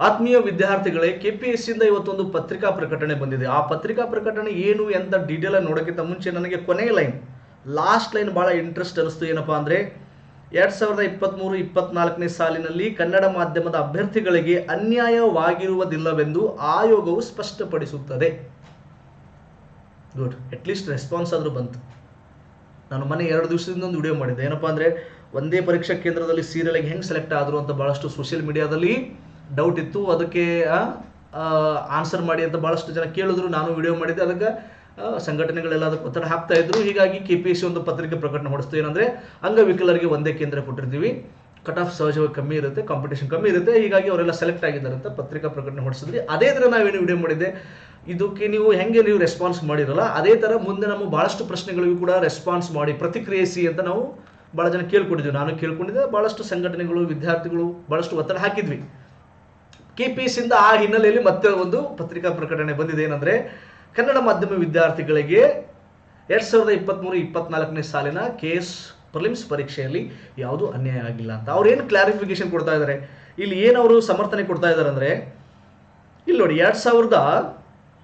ಆತ್ಮೀಯ ವಿದ್ಯಾರ್ಥಿಗಳೇ K P S ಇಂದ ಇವತ್ತೊಂದು ಪತ್ರಿಕಾ ಪ್ರಕಟಣೆ ಬಂದಿದೆ. ಆ ಪತ್ರಿಕಾ ಪ್ರಕಟಣೆ ಏನು ಅಂತ ಡೀಟೇಲ್ ನೋಡೋಕ್ಕಿಂತ ಮುಂಚೆ ನನಗೆ ಕೊನೆಯ ಲೈನ್ ಲಾಸ್ಟ್ ಲೈನ್ ಬಹಳ ಇಂಟ್ರೆಸ್ಟ್ ಅನಿಸ್ತು. ಏನಪ್ಪಾ ಅಂದ್ರೆ, ಎರಡ್ ಸಾವಿರದ ಇಪ್ಪತ್ತ್ಮೂರು ಇಪ್ಪತ್ನಾಲ್ಕನೇ ಸಾಲಿನಲ್ಲಿ ಕನ್ನಡ ಮಾಧ್ಯಮದ ಅಭ್ಯರ್ಥಿಗಳಿಗೆ ಅನ್ಯಾಯವಾಗಿರುವುದಿಲ್ಲವೆಂದು ಆಯೋಗವು ಸ್ಪಷ್ಟಪಡಿಸುತ್ತದೆ. ಗುಡ್ ಅಟ್ಲೀಸ್ಟ್ ರೆಸ್ಪಾನ್ಸ್ ಆದರೂ ಬಂತು. ನಾನು ಮನೆ ಎರಡು ದಿವಸದಿಂದ ಒಂದು ವಿಡಿಯೋ ಮಾಡಿದ್ದೆ. ಏನಪ್ಪಾ ಅಂದ್ರೆ, ಒಂದೇ ಪರೀಕ್ಷಾ ಕೇಂದ್ರದಲ್ಲಿ ಸೀರಿಯಲ್ಗೆ ಹೆಂಗೆ ಸೆಲೆಕ್ಟ್ ಆದರು ಅಂತ ಬಹಳಷ್ಟು ಸೋಷಿಯಲ್ ಮೀಡಿಯಾದಲ್ಲಿ ಡೌಟ್ ಇತ್ತು. ಅದಕ್ಕೆ ಆನ್ಸರ್ ಮಾಡಿ ಅಂತ ಬಹಳಷ್ಟು ಜನ ಕೇಳಿದ್ರು. ನಾನು ವಿಡಿಯೋ ಮಾಡಿದ್ದೆ. ಅದಕ್ಕೆ ಸಂಘಟನೆಗಳೆಲ್ಲ ಅದಕ್ಕೆ ಒತ್ತಡ ಹಾಕ್ತಾ ಇದ್ರು. ಹೀಗಾಗಿ ಕೆ ಪಿ ಎಸ್ ಸಿ ಒಂದು ಪತ್ರಿಕೆ ಪ್ರಕಟಣೆ ಹೊಡಿಸ್ತು ಏನಂದ್ರೆ, ಅಂಗವಿಕಲರಿಗೆ ಒಂದೇ ಕೇಂದ್ರ ಕೊಟ್ಟಿರ್ತೀವಿ. ಕಟ್ ಆಫ್ ಸಹಜವಾಗಿ ಕಮ್ಮಿ ಇರುತ್ತೆ ಕಾಂಪಿಟೇಷನ್ ಕಮ್ಮಿ ಇರುತ್ತೆ. ಹೀಗಾಗಿ ಅವರೆಲ್ಲ ಸೆಲೆಕ್ಟ್ ಆಗಿದ್ದಾರೆ ಅಂತ ಪತ್ರಿಕಾ ಪ್ರಕಟಣೆ ಹೊಡಿಸಿದ್ರಿ ಅದೇ ಥರ ನಾವೇನು ವಿಡಿಯೋ ಮಾಡಿದ್ದೆ. ಇದಕ್ಕೆ ನೀವು ಹೆಂಗೆ ನೀವು ರೆಸ್ಪಾನ್ಸ್ ಮಾಡಿರಲ್ಲ, ಅದೇ ಥರ ಮುಂದೆ ನಮ್ಮ ಬಹಳಷ್ಟು ಪ್ರಶ್ನೆಗಳಿಗೂ ಕೂಡ ರೆಸ್ಪಾನ್ಸ್ ಮಾಡಿ, ಪ್ರತಿಕ್ರಿಯಿಸಿ ಅಂತ ನಾವು ಭಾಳ ಜನ ಕೇಳ್ಕೊಂಡಿದ್ವಿ. ನಾನು ಕೇಳ್ಕೊಂಡಿದ್ದೆ. ಭಾಳಷ್ಟು ಸಂಘಟನೆಗಳು, ವಿದ್ಯಾರ್ಥಿಗಳು ಭಾಳಷ್ಟು ಒತ್ತಡ ಹಾಕಿದ್ವಿ. ಕೆ ಪಿ ಎಸ್ ಇಂದ ಆ ಹಿನ್ನೆಲೆಯಲ್ಲಿ ಮತ್ತೆ ಒಂದು ಪತ್ರಿಕಾ ಪ್ರಕಟಣೆ ಬಂದಿದೆ. ಏನಂದ್ರೆ, ಕನ್ನಡ ಮಾಧ್ಯಮ ವಿದ್ಯಾರ್ಥಿಗಳಿಗೆ ಎರಡ್ ಸಾವಿರದ ಇಪ್ಪತ್ತ್ಮೂರು ಇಪ್ಪತ್ನಾಲ್ಕನೇ ಸಾಲಿನ ಕೆ ಎಸ್ ಪ್ರಿಲಿಮ್ಸ್ ಪರೀಕ್ಷೆಯಲ್ಲಿ ಯಾವುದು ಅನ್ಯಾಯ ಆಗಿಲ್ಲ ಅಂತ. ಅವ್ರು ಏನು ಕ್ಲಾರಿಫಿಕೇಶನ್ ಕೊಡ್ತಾ ಇದ್ದಾರೆ ಇಲ್ಲಿ ಏನು ಅವರು ಸಮರ್ಥನೆ ಕೊಡ್ತಾ ಇದ್ದಾರೆ ಅಂದರೆ, ಇಲ್ಲಿ ನೋಡಿ, ಎರಡು ಸಾವಿರದ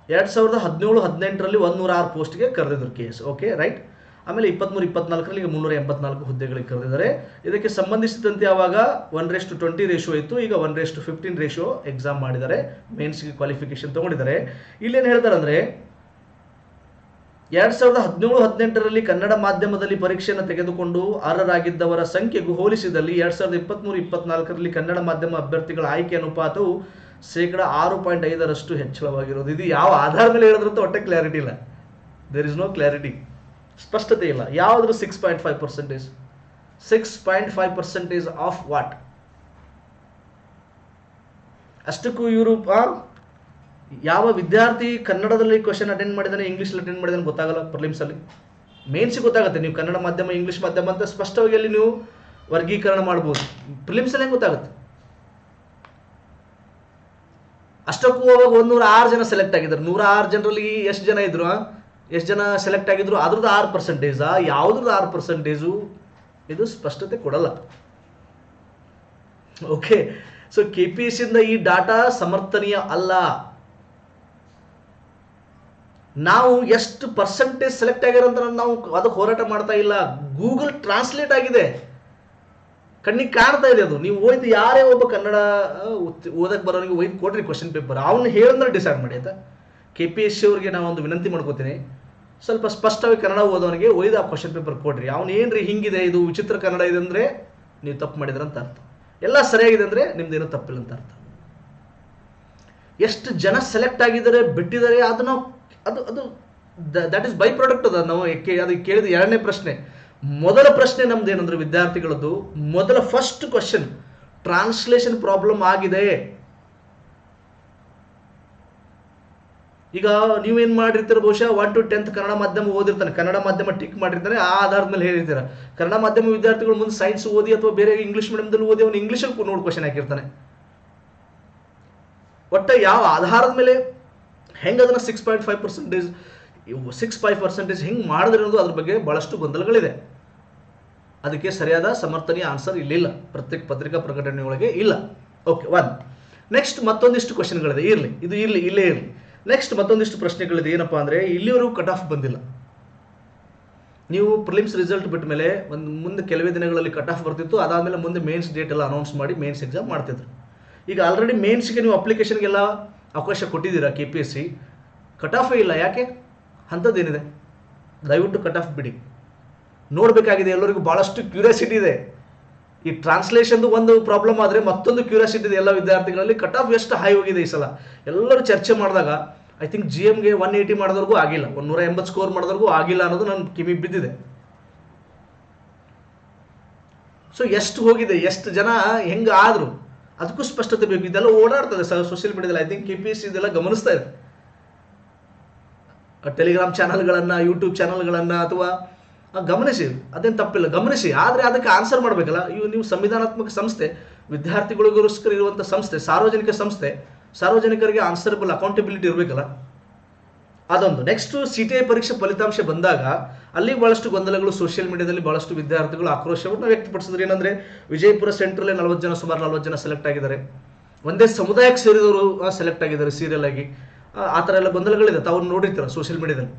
ಎರಡು ಸಾವಿರದ ಹದಿನೇಳು ಹದಿನೆಂಟರಲ್ಲಿ ಒಂದೂರ ಆರು ಪೋಸ್ಟ್ಗೆ ಕರೆದಿದ್ರು ಕೇಸ್ ಓಕೆ ರೈಟ್ ಆಮೇಲೆ ಇಪ್ಪತ್ಮೂರು, ಇಪ್ಪತ್ನಾಲ್ಕರಲ್ಲಿ ಈಗ ಮುನ್ನೂರ ಎಂಬತ್ನಾಲ್ಕು ಹುದ್ದೆಗಳಿಗೆ ಕರೆದಿದ್ದಾರೆ. ಇದಕ್ಕೆ ಸಂಬಂಧಿಸಿದಂತೆ ಆವಾಗ one race to twenty ratio ಇತ್ತು. ಈಗ one race to fifteen ratio exam ಮಾಡಿದ್ದಾರೆ. ಮೇನ್ಸ್ಗೆ ಕ್ವಾಲಿಫಿಕೇಶನ್ ತಗೊಂಡಿದ್ದಾರೆ. ಇಲ್ಲೇನು ಹೇಳ್ತಾರೆ ಅಂದರೆ ಎರಡ್ ಸಾವಿರದ ಹದಿನೇಳು, ಹದಿನೆಂಟರಲ್ಲಿ ಕನ್ನಡ ಮಾಧ್ಯಮದಲ್ಲಿ ಪರೀಕ್ಷೆಯನ್ನು ತೆಗೆದುಕೊಂಡು ಅರ್ಹರಾಗಿದ್ದವರ ಸಂಖ್ಯೆಗೂ ಹೋಲಿಸಿದಲ್ಲಿ ಎರಡ್ ಸಾವಿರದ ಇಪ್ಪತ್ಮೂರು, ಇಪ್ಪತ್ನಾಲ್ಕರಲ್ಲಿ ಕನ್ನಡ ಮಾಧ್ಯಮ ಅಭ್ಯರ್ಥಿಗಳ ಆಯ್ಕೆ ಅನುಪಾತವು ಶೇಕಡ ಆರು ಪಾಯಿಂಟ್ ಐದರಷ್ಟು ಹೆಚ್ಚಳವಾಗಿರೋದು. ಇದು ಯಾವ ಆಧಾರ ಮೇಲೆ ಹೇಳಿದ್ರಂತ ಒಟ್ಟೆ ಕ್ಲಾರಿಟಿ ಇಲ್ಲ. ದೇರ್ ಇಸ್ ನೋ ಕ್ಲಾರಿಟಿ ಸ್ಪಷ್ಟತೆ ಇಲ್ಲ. ಯಾವ್ದು six point five percentage six point five percentage of what ಅಷ್ಟಕ್ಕೂ ಇವರು ಯಾವ ವಿದ್ಯಾರ್ಥಿ ಕನ್ನಡದಲ್ಲಿ ಕ್ವಶನ್ ಅಟೆಂಡ್ ಮಾಡಿದಾನೆ ಇಂಗ್ಲೀಷ್ ಅಟೆಂಡ್ ಮಾಡಿದಾನೆ ಗೊತ್ತಾಗಲ್ಲ ಪ್ರಿಲಿಮ್ಸಲ್ಲಿ ಮೇನ್ಸ್ ಗೊತ್ತಾಗುತ್ತೆ. ನೀವು ಕನ್ನಡ ಮಾಧ್ಯಮ ಇಂಗ್ಲೀಷ್ ಮಾಧ್ಯಮ ಅಂತ ಸ್ಪಷ್ಟವಾಗಿ ಅಲ್ಲಿ ನೀವು ವರ್ಗೀಕರಣ ಮಾಡ್ಬೋದು. ಪ್ರಿಲಿಮ್ಸ್ ಅಲ್ಲಿ ಗೊತ್ತಾಗುತ್ತೆ? ಅಷ್ಟಕ್ಕೂ ಅವಾಗ ಒಂದೂರ ಆರು ಜನ ಸೆಲೆಕ್ಟ್ ಆಗಿದ್ದಾರೆ. ನೂರ ಆರು ಜನರಲ್ಲಿ ಎಷ್ಟು ಜನ ಇದ್ರು ಎಷ್ಟು ಜನ ಸೆಲೆಕ್ಟ್ ಆಗಿದ್ರು, ಅದ್ರದ್ದು ಆರು ಪರ್ಸೆಂಟೇಜಾ ಯಾವುದ್ರದ್ದು ಆರು ಪರ್ಸೆಂಟೇಜು ಇದು ಸ್ಪಷ್ಟತೆ ಕೊಡಲ್ಲ. Okay so K P S ಇಂದ ಈ ಡಾಟಾ ಸಮರ್ಥನೀಯ ಅಲ್ಲ. ನಾವು ಎಷ್ಟು ಪರ್ಸೆಂಟೇಜ್ ಸೆಲೆಕ್ಟ್ ಆಗ್ಯಾರ ಅಂತ ನಾವು ಅದಕ್ಕೆ ಹೋರಾಟ ಮಾಡ್ತಾ ಇಲ್ಲ. ಗೂಗಲ್ ಟ್ರಾನ್ಸ್ಲೇಟ್ ಆಗಿದೆ. ಕಣ್ಣಿಗೆ ಕಾಣ್ತಾ ಇದೆ ಅದು. ನೀವು ಹೋಯ್ತು ಯಾರೇ ಒಬ್ಬ ಕನ್ನಡ ಓದಕ್ಕೆ ಬರೋರಿಗೆ ಒಯ್ದು ಕೊಡ್ರಿ ಕ್ವಶನ್ ಪೇಪರ್ ಅವ್ನು ಹೇಳಂದ್ರೆ ಡಿಸೈಡ್ ಮಾಡಿ, ಆಯ್ತಾ? ಕೆ ಪಿ ಎಸ್ ಸಿ ಅವ್ರಿಗೆ ನಾವೊಂದು ಒಂದು ವಿನಂತಿ ಮಾಡ್ಕೋತೀನಿ. ಸ್ವಲ್ಪ ಸ್ಪಷ್ಟವಾಗಿ ಕನ್ನಡ ಓದೋನಿಗೆ ಒಯ್ದ ಆ ಕ್ವಶನ್ ಪೇಪರ್ ಕೊಡ್ರಿ. ಅವ್ನು ಏನ್ರಿ ಹಿಂಗಿದೆ? ಇದು ವಿಚಿತ್ರ ಕನ್ನಡ ಇದೆ ಅಂದರೆ ನೀವು ತಪ್ಪು ಮಾಡಿದ್ರ ಅಂತ ಅರ್ಥ. ಎಲ್ಲ ಸರಿಯಾಗಿದೆ ಅಂದ್ರೆ ನಿಮ್ದೇನು ತಪ್ಪಿಲ್ಲ ಅಂತ ಅರ್ಥ. ಎಷ್ಟು ಜನ ಸೆಲೆಕ್ಟ್ ಆಗಿದ್ದಾರೆ, ಬಿಟ್ಟಿದ್ದಾರೆ ಅದು ನಾವು ಅದು ಅದು ದಟ್ ಇಸ್ ಬೈ ಪ್ರಾಡಕ್ಟ್ ಅದ. ನಾವು ಅದು ಕೇಳಿದ ಎರಡನೇ ಪ್ರಶ್ನೆ. ಮೊದಲ ಪ್ರಶ್ನೆ ನಮ್ದು ಏನಂದ್ರೆ ವಿದ್ಯಾರ್ಥಿಗಳದ್ದು, ಮೊದಲ ಫಸ್ಟ್ ಕ್ವಶನ್ ಟ್ರಾನ್ಸ್ಲೇಷನ್ ಪ್ರಾಬ್ಲಮ್ ಆಗಿದೆ. ಈಗ ನೀವೇನ್ ಮಾಡಿರ್ತೀರ ಬಹುಶಃ ಒನ್ ಟು ಟೆಂತ್ ಕನ್ನಡ ಮಾಧ್ಯಮ ಓದಿರ್ತಾನೆ. ಕನ್ನಡ ಮಾಧ್ಯಮ ಟಿಕ್ ಮಾಡಿರ್ತಾನೆ, ಆ ಆಧಾರದ ಮೇಲೆ ಹೇಳಿರ್ತೀರ. ಕನ್ನಡ ಮಾಧ್ಯಮ ವಿದ್ಯಾರ್ಥಿಗಳು ಮುಂದೆ ಸೈನ್ಸ್ ಓದಿ ಅಥವಾ ಬೇರೆ ಇಂಗ್ಲಿಷ್ ಮೀಡಿಯಮ್ದಲ್ಲಿ ಓದಿ, ಅವನು ಇಂಗ್ಲೀಷಲ್ಲಿ ನೋಡಿ ಕ್ವಶನ್ ಹಾಕಿರ್ತಾನೆ. ಒಟ್ಟ ಯಾವ ಆಧಾರದ ಮೇಲೆ ಹೆಂಗೆ ಅದನ್ನ six point five percentage six five percentage ಹೆಂಗೆ ಮಾಡಿದ್ರೆ ಅನ್ನೋದು ಅದ್ರ ಬಗ್ಗೆ ಬಹಳಷ್ಟು ಗೊಂದಲಗಳಿದೆ. ಅದಕ್ಕೆ ಸರಿಯಾದ ಸಮರ್ಥನೀಯ ಆನ್ಸರ್ ಇಲ್ಲಿಲ್ಲ. ಪ್ರತ್ಯೇಕ ಪತ್ರಿಕಾ ಪ್ರಕಟಣೆಯೊಳಗೆ ಇಲ್ಲ. ಓಕೆ ಒನ್ ನೆಕ್ಸ್ಟ್ ಮತ್ತೊಂದಿಷ್ಟು ಕ್ವಶನ್ಗಳಿದೆ ಇರಲಿ. ಇದು ಇರಲಿ, ಇಲ್ಲೇ ಇರಲಿ. ನೆಕ್ಸ್ಟ್ ಮತ್ತೊಂದಿಷ್ಟು ಪ್ರಶ್ನೆಗಳಿದೆ, ಏನಪ್ಪಾ ಅಂದರೆ ಇಲ್ಲಿವರೆಗೂ ಕಟ್ ಆಫ್ ಬಂದಿಲ್ಲ. ನೀವು ಪ್ರಿಲಿಮ್ಸ್ ರಿಸಲ್ಟ್ ಬಿಟ್ಟ ಮೇಲೆ ಒಂದು ಮುಂದೆ ಕೆಲವೇ ದಿನಗಳಲ್ಲಿ ಕಟ್ ಆಫ್ ಬರ್ತಿತ್ತು, ಅದಾದಮೇಲೆ ಮುಂದೆ ಮೇನ್ಸ್ ಡೇಟ್ ಎಲ್ಲ ಅನೌನ್ಸ್ ಮಾಡಿ ಮೇನ್ಸ್ ಎಕ್ಸಾಮ್ ಮಾಡ್ತಿದ್ರು. ಈಗ ಆಲ್ರೆಡಿ ಮೇನ್ಸ್ಗೆ ನೀವು ಅಪ್ಲಿಕೇಶನ್ಗೆಲ್ಲ ಅವಕಾಶ ಕೊಟ್ಟಿದ್ದೀರಾ K P S C cut ಆಫೇ ಇಲ್ಲ, ಯಾಕೆ? ಅಂಥದ್ದೇನಿದೆ? ದಯವಿಟ್ಟು ಕಟ್ ಆಫ್ ಬಿಡಿ. ನೋಡಬೇಕಾಗಿದೆ, ಎಲ್ಲರಿಗೂ ಭಾಳಷ್ಟು ಕ್ಯೂರಿಯಾಸಿಟಿ ಇದೆ. ಈ ಟ್ರಾನ್ಸ್ಲೇಷನ್ದು ಒಂದು ಪ್ರಾಬ್ಲಮ್ ಆದರೆ ಮತ್ತೊಂದು ಕ್ಯೂರಿಯಾಸಿಟಿ ಇದೆ ಎಲ್ಲ ವಿದ್ಯಾರ್ಥಿಗಳಲ್ಲಿ. ಕಟ್ ಆಫ್ ಎಷ್ಟು ಹೈ ಹೋಗಿದೆ ಈ ಸಲ? ಎಲ್ಲರೂ ಚರ್ಚೆ ಮಾಡಿದಾಗ ಐ ಥಿಂಕ್ ಜಿ ಎಮ್ಗೆ ಒನ್ ಏಯ್ಟಿ ಮಾಡಿದವ್ರಿಗೂ ಆಗಿಲ್ಲ. ಒಂದು ನೂರ ಎಂಬತ್ತು ಸ್ಕೋರ್ ಮಾಡಿದವ್ರಿಗೂ ಆಗಿಲ್ಲ ಅನ್ನೋದು ನನ್ನ ಕಿವಿ ಬಿದ್ದಿದೆ. ಸೊ ಎಷ್ಟು ಹೋಗಿದೆ? ಎಷ್ಟು ಜನ ಹೆಂಗೆ ಆದ್ರು? ಅದಕ್ಕೂ ಸ್ಪಷ್ಟತೆ ಬೇಕು. ಇದೆಲ್ಲ ಓಡಾಡ್ತದೆ ಸೋಷಿಯಲ್ ಮೀಡಿಯಾದಲ್ಲಿ I think K P S ಇದೆಲ್ಲ ಗಮನಿಸ್ತಾ ಇದೆ. ಟೆಲಿಗ್ರಾಮ್ ಚಾನಲ್ಗಳನ್ನು ಯೂಟ್ಯೂಬ್ ಚಾನಲ್ಗಳನ್ನು ಅಥವಾ ಗಮನಿಸಿ. ಅದೇನು ತಪ್ಪಿಲ್ಲ. ಗಮನಿಸಿ. ಆದರೆ ಅದಕ್ಕೆ ಆನ್ಸರ್ ಮಾಡಬೇಕಲ್ಲ. ಇವು ನೀವು ಸಂವಿಧಾನಾತ್ಮಕ ಸಂಸ್ಥೆ, ವಿದ್ಯಾರ್ಥಿಗಳಿಗೋಸ್ಕರ ಇರುವಂಥ ಸಂಸ್ಥೆ, ಸಾರ್ವಜನಿಕ ಸಂಸ್ಥೆ ಸಾರ್ವಜನಿಕರಿಗೆ ಆನ್ಸರಬಲ್ ಅಕೌಂಟಬಿಲಿಟಿ ಇರಬೇಕಲ್ಲ? ಅದೊಂದು. ನೆಕ್ಸ್ಟ್ ಸಿ ಟಿ ಐ ಪರೀಕ್ಷೆ ಫಲಿತಾಂಶ ಬಂದಾಗ ಅಲ್ಲಿ ಬಹಳಷ್ಟು ಗೊಂದಲಗಳು ಸೋಷಿಯಲ್ ಮೀಡಿಯಾದಲ್ಲಿ ಬಹಳಷ್ಟು ವಿದ್ಯಾರ್ಥಿಗಳು ಆಕ್ರೋಶವನ್ನು ವ್ಯಕ್ತಪಡಿಸಿದ್ರು. ಏನಂದ್ರೆ ವಿಜಯಪುರ ಸೆಂಟ್ರಲ್ಲೇ ನಲವತ್ತು ಜನ ಸುಮಾರು ನಲವತ್ತು ಜನ ಸೆಲೆಕ್ಟ್ ಆಗಿದ್ದಾರೆ. ಒಂದೇ ಸಮುದಾಯಕ್ಕೆ ಸೇರಿದವರು ಸೆಲೆಕ್ಟ್ ಆಗಿದ್ದಾರೆ ಸೀರಿಯಲ್ ಆಗಿ. ಆ, ಥರ ಎಲ್ಲ ಗೊಂದಲಗಳಿದೆ. ತಾವು ನೋಡಿರ್ತೀರ ಸೋಷಿಯಲ್ ಮೀಡಿಯಾದಲ್ಲಿ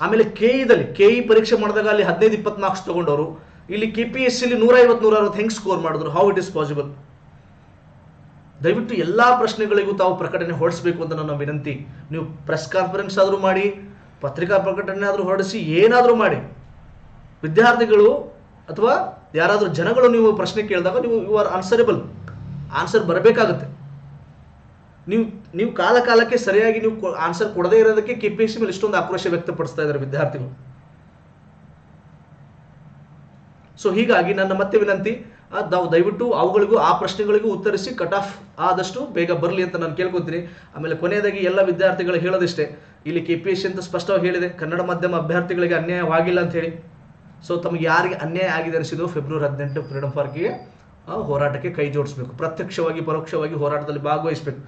ಆಮೇಲೆ ಕೆ ಇದಲ್ಲಿ ಕೆ ಇ ಪರೀಕ್ಷೆ ಮಾಡಿದಾಗ ಅಲ್ಲಿ ಹದಿನೈದು ಇಪ್ಪತ್ತು ಮಾರ್ಕ್ಸ್ ತೊಗೊಂಡವರು. ಇಲ್ಲಿ ಕೆ ಪಿ ಎಸ್ ಸಿಲಿ ನೂರ ಐವತ್ತು ನೂರ ಅರವತ್ತು ಹೆಂಗೆ ಸ್ಕೋರ್ ಮಾಡಿದ್ರು? ಹೌ ಇಟ್ ಇಸ್ ಪಾಸಿಬಲ್ ದಯವಿಟ್ಟು ಎಲ್ಲ ಪ್ರಶ್ನೆಗಳಿಗೂ ತಾವು ಪ್ರಕಟಣೆ ಹೊರಡಿಸಬೇಕು ಅಂತ ನನ್ನ ವಿನಂತಿ. ನೀವು ಪ್ರೆಸ್ ಕಾನ್ಫರೆನ್ಸ್ ಆದರೂ ಮಾಡಿ, ಪತ್ರಿಕಾ ಪ್ರಕಟಣೆ ಆದರೂ ಹೊರಡಿಸಿ, ಏನಾದರೂ ಮಾಡಿ. ವಿದ್ಯಾರ್ಥಿಗಳು ಅಥವಾ ಯಾರಾದರೂ ಜನಗಳು ನೀವು ಪ್ರಶ್ನೆ ಕೇಳಿದಾಗ ನೀವು ಯು ಆರ್ ಆನ್ಸರೇಬಲ್ ಆನ್ಸರ್ ಬರಬೇಕಾಗುತ್ತೆ. ನೀವು ನೀವು ಕಾಲ ಕಾಲಕ್ಕೆ ಸರಿಯಾಗಿ ನೀವು ಆನ್ಸರ್ ಕೊಡದೇ ಇರೋದಕ್ಕೆ ಕೆ ಪಿ ಎಸ್ ಸಿ ಮೇಲೆ ಇಷ್ಟೊಂದು ಆಕ್ರೋಶ ವ್ಯಕ್ತಪಡಿಸ್ತಾ ಇದ್ದಾರೆ ವಿದ್ಯಾರ್ಥಿಗಳು. ಸೊ ಹೀಗಾಗಿ ನನ್ನ ಮತ್ತೆ ವಿನಂತಿ ದಯವಿಟ್ಟು ಅವುಗಳಿಗೂ, ಆ ಪ್ರಶ್ನೆಗಳಿಗೂ ಉತ್ತರಿಸಿ ಕಟ್ ಆಫ್ ಆದಷ್ಟು ಬೇಗ ಬರಲಿ ಅಂತ ನಾನು ಕೇಳ್ಕೊತೀನಿ. ಆಮೇಲೆ ಕೊನೆಯದಾಗಿ ಎಲ್ಲ ವಿದ್ಯಾರ್ಥಿಗಳು ಹೇಳೋದಿಷ್ಟೇ, ಇಲ್ಲಿ ಕೆ ಪಿ ಎಸ್ ಸಿ ಅಂತ ಸ್ಪಷ್ಟವಾಗಿ ಹೇಳಿದೆ, ಕನ್ನಡ ಮಾಧ್ಯಮ ಅಭ್ಯರ್ಥಿಗಳಿಗೆ ಅನ್ಯಾಯವಾಗಿಲ್ಲ ಅಂತ ಹೇಳಿ. ಸೊ ತಮಗೆ ಯಾರಿಗೆ ಅನ್ಯಾಯ ಆಗಿದೆ ಅನಿಸಿದ್ರು ಫೆಬ್ರವರಿ ಹದಿನೆಂಟು ಫ್ರೀಡಮ್ ಪಾರ್ಕಿಗೆ ಹೋರಾಟಕ್ಕೆ ಕೈ ಜೋಡಿಸಬೇಕು. ಪ್ರತ್ಯಕ್ಷವಾಗಿ, ಪರೋಕ್ಷವಾಗಿ ಹೋರಾಟದಲ್ಲಿ ಭಾಗವಹಿಸಬೇಕು.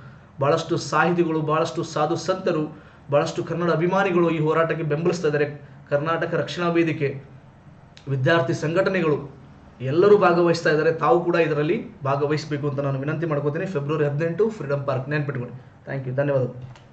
ಬಹಳಷ್ಟು ಸಾಹಿತಿಗಳು, ಬಹಳಷ್ಟು ಸಾಧು ಸಂತರು, ಬಹಳಷ್ಟು ಕನ್ನಡ ಅಭಿಮಾನಿಗಳು ಈ ಹೋರಾಟಕ್ಕೆ ಬೆಂಬಲಿಸ್ತಾ ಇದ್ದಾರೆ. ಕರ್ನಾಟಕ ರಕ್ಷಣಾ ವೇದಿಕೆ. ವಿದ್ಯಾರ್ಥಿ ಸಂಘಟನೆಗಳು ಎಲ್ಲರೂ ಭಾಗವಹಿಸ್ತಾ ಇದ್ದಾರೆ. ತಾವು ಕೂಡ ಇದರಲ್ಲಿ ಭಾಗವಹಿಸಬೇಕು ಅಂತ ನಾನು ವಿನಂತಿ ಮಾಡ್ಕೋತೀನಿ. ಫೆಬ್ರವರಿ ಹದಿನೆಂಟು ಫ್ರೀಡಮ್ ಪಾರ್ಕ್ ನೆನ್ಪಿಟ್ಕೊಳ್ಳಿ. ಥ್ಯಾಂಕ್ ಯು ಧನ್ಯವಾದಗಳು.